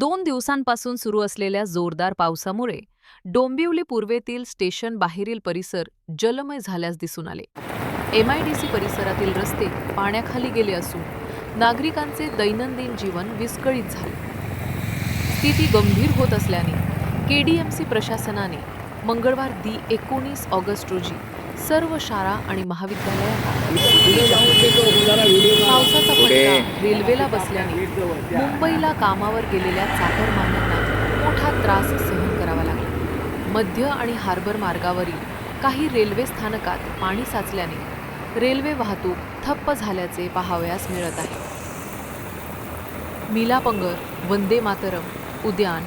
दोन दिवसांपासून सुरू असलेल्या जोरदार पावसामुळे डोंबिवली पूर्वेतील स्टेशन बाहेरील परिसर जलमय झाल्यास दिसून आले. एमआयडीसी परिसरातील रस्ते पाण्याखाली गेले असून नागरिकांचे दैनंदिन जीवन विस्कळीत झाले. स्थिती गंभीर होत असल्याने केडीएमसी प्रशासनाने मंगळवार दी एकोणीस ऑगस्ट रोजी सर्व शाळा आणि महाविद्यालयांना सुट्टी जाहीर केली. पावसाचा फटका रेल्वेला बसल्याने मुंबईला कामावर गेलेल्या चाकरमान्यांना मोठा त्रास सहन करावा लागला. मध्य आणि हार्बर मार्गावरील काही रेल्वे स्थानकात पाणी साचल्याने रेल्वे वाहतूक ठप्प झाल्याचे पाहावयास मिळत आहे. मिलापंगर वंदे मातरम उद्यान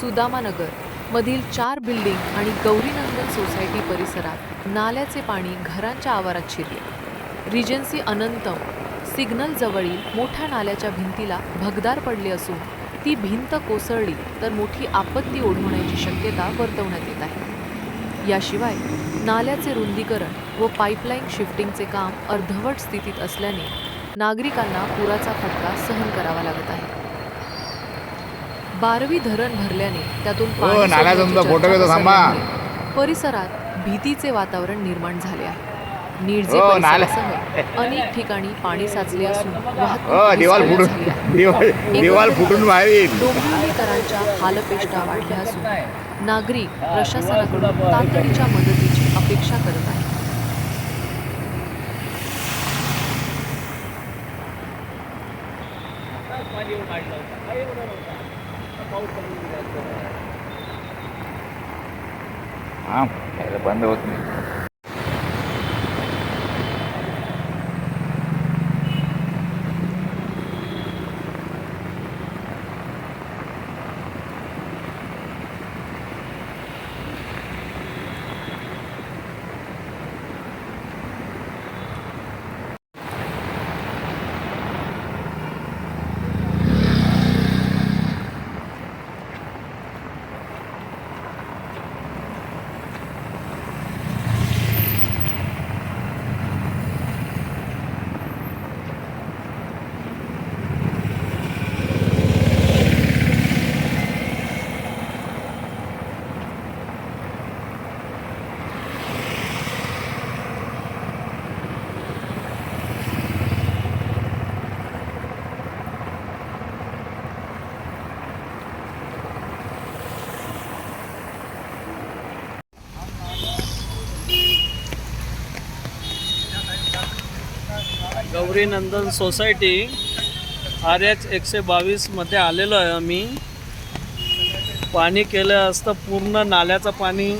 सुदामानगर मधील चार बिल्डिंग आणि गौरीनंदन सोसायटी परिसरात नाल्याचे पाणी घरांच्या आवारात शिरले. रिजन्सी अनंतम सिग्नल जवळील मोठ्या नाल्याच्या भिंतीला भगदार पडले असून ती भिंत कोसळली तर मोठी आपत्ती ओढवण्याची शक्यता वर्तवण्यात येत आहे. याशिवाय नाल्याचे रुंदीकरण व पाईपलाईन शिफ्टिंगचे काम अर्धवट स्थितीत असल्याने नागरिकांना पुराचा फटका सहन करावा लागत आहे. बारवी धरण भरल्याने त्यातून परिसरात भीतीचे वातावरण निर्माण झाले आहे. निळजे हो, अनेक ठिकाणी पाणी साचले असून हो दिवाल फुटून. दिवाल फुटून डोंबिवलीकरांच्या हालपेष्टा वाढल्या असून नागरिक प्रशासनाकडून तातडीच्या मदतीची अपेक्षा करत आहेत. हा बंद होत नाही. Gauri Nandan society R H एकशे बावीसमध्ये आलेलो आहे आम्ही. पाणी केलं असतं पूर्ण नाल्याचं पाणी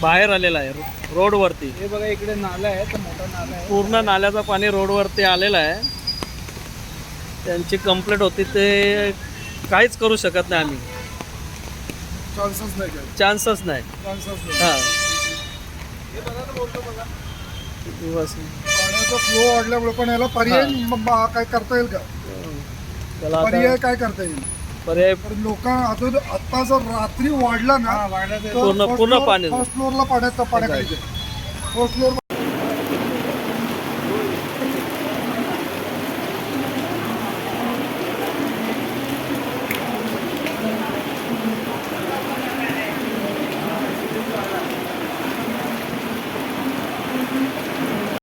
बाहेर आलेलं आहे रोडवरती. हे बघा इकडे नाला आहे तर मोठा नाला आहे. पूर्ण नाल्याचं पाणी रोडवरती आलेलं आहे. त्यांची कंप्लेंट होती ते काहीच करू शकत नाही आम्ही. चान्सच नाही चान्सच नाही. चान्सच नाही. हां. बस पाण्याचा फ्लो वाढल्यामुळे पण याला पर्याय म- म- काय करता येईल का? त्याला पर्याय आता काय करता येईल? पर्याय तर लोक अजून आता जर रात्री वाढला ना पूर्ण- पाणी- फर्स्ट फ्लोअरला पाण्यात पाण्याखाली फर्स्ट फ्लोअर